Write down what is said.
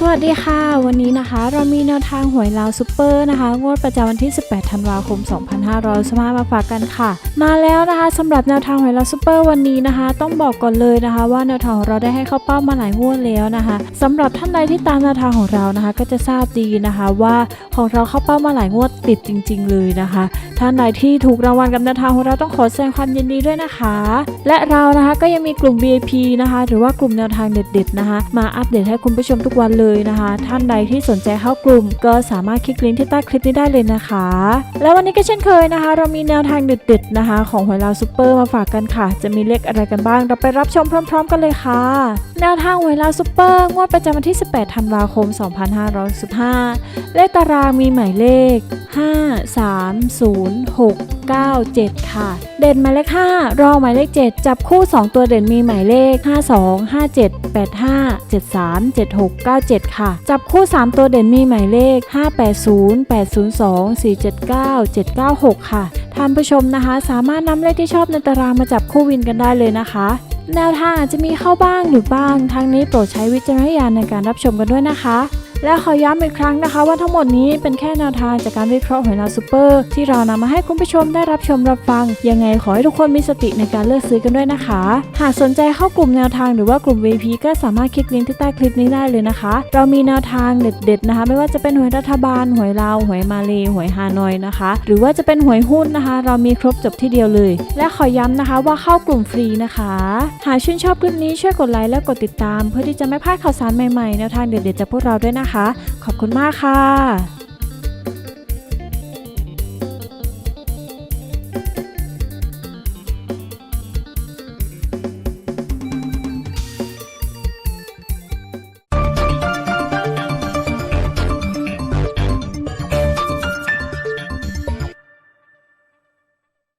สวัสดีค่ะ วันนี้นะคะเรามีแนวทางหวยลาวซูเปอร์นะคะงวดประจำวันที่ 18 ธันวาคม 2565มาฝากกันค่ะ มาแล้วนะคะสำหรับแนวทางหวยลาวซูเปอร์วันนี้นะคะ ต้องบอกก่อนเลยนะคะ ว่าแนวทางของเราได้ให้เข้าเป้ามาหลายงวดแล้วนะคะสำหรับท่านใดที่ตามแนวทางของเรานะคะ ก็จะทราบดีนะคะว่าของเราเข้าเป้ามาหลายงวดติดจริง ๆ เลยนะคะ ท่านใดที่ถูกรางวัลกับแนวทางของเราต้องขอแสดงความยินดีด้วยนะคะ และเรานะคะก็ยังมีกลุ่ม VIP นะคะ หรือว่ากลุ่มแนวทางเด็ด ๆ นะคะ มาอัปเดตให้คุณผู้ชมทุกวันเลยนะคะ ท่านใดที่สนใจเข้ากลุ่ม ก็สามารถคลิกลิงก์ที่ใต้คลิปนี้ได้เลยนะคะ แล้ววันนี้ก็เช่นเคยนะคะ เรามีแนวทางเด็ดๆนะคะ ของหวยลาวซูเปอร์มาฝากกันค่ะ จะมีเลขอะไรกันบ้าง เราไปรับชมพร้อม ๆ กันเลยค่ะ แนวทางหวยลาวซูเปอร์งวดประจำวันที่ 18 ธันวาคม 2515เลขตารางมีหมายเลข 5 3 0 6 9 7 ค่ะ เด่นหมายเลข5รองหมายเลข 7 จับคู่ 2 ตัวเด่นมีหมายเลข 52 57 85 73 76 97 ค่ะ จับคู่ 3 ตัวเด่นมีหมายเลข 580 802 479 796 ค่ะท่านผู้ชมนะคะ สามารถนำเลขที่ชอบในตารางมาจับคู่วินกันได้เลยนะคะแนวทางอาจจะมีเข้าบ้างหรือบ้าง ทั้งนี้โปรดใช้วิจารณญาณในการรับชมกันด้วยนะคะ และขอย้ำอีกครั้งนะคะว่าทั้งหมดนี้เป็นแค่แนวทางจากการวิเคราะห์หวยลาวซูเปอร์ ที่เรานำมาให้คุณผู้ชมได้รับชมรับฟัง ยังไงขอให้ทุกคนมีสติในการเลือกซื้อกันด้วยนะคะ หากสนใจเข้ากลุ่มแนวทางหรือว่ากลุ่ม VP ก็สามารถคลิกลิงก์ที่ใต้คลิปนี้ได้เลยนะคะ เรามีแนวทางเด็ดๆนะคะ ไม่ว่าจะเป็นหวยรัฐบาลหวยลาวหวยมาเลหวยฮานอยนะคะ หรือว่าจะเป็นหวยหุ้นนะคะ เรามีครบจบที่เดียวเลย และขอย้ำนะคะว่าเข้ากลุ่มฟรีนะคะ หากชื่นชอบคลิปนี้ช่วยกดไลค์และกดติดตาม เพื่อที่จะไม่พลาดข่าวสารใหม่ๆแนวทางเด็ดๆจากพวกเราด้วยนะคะ ขอบคุณมากค่ะ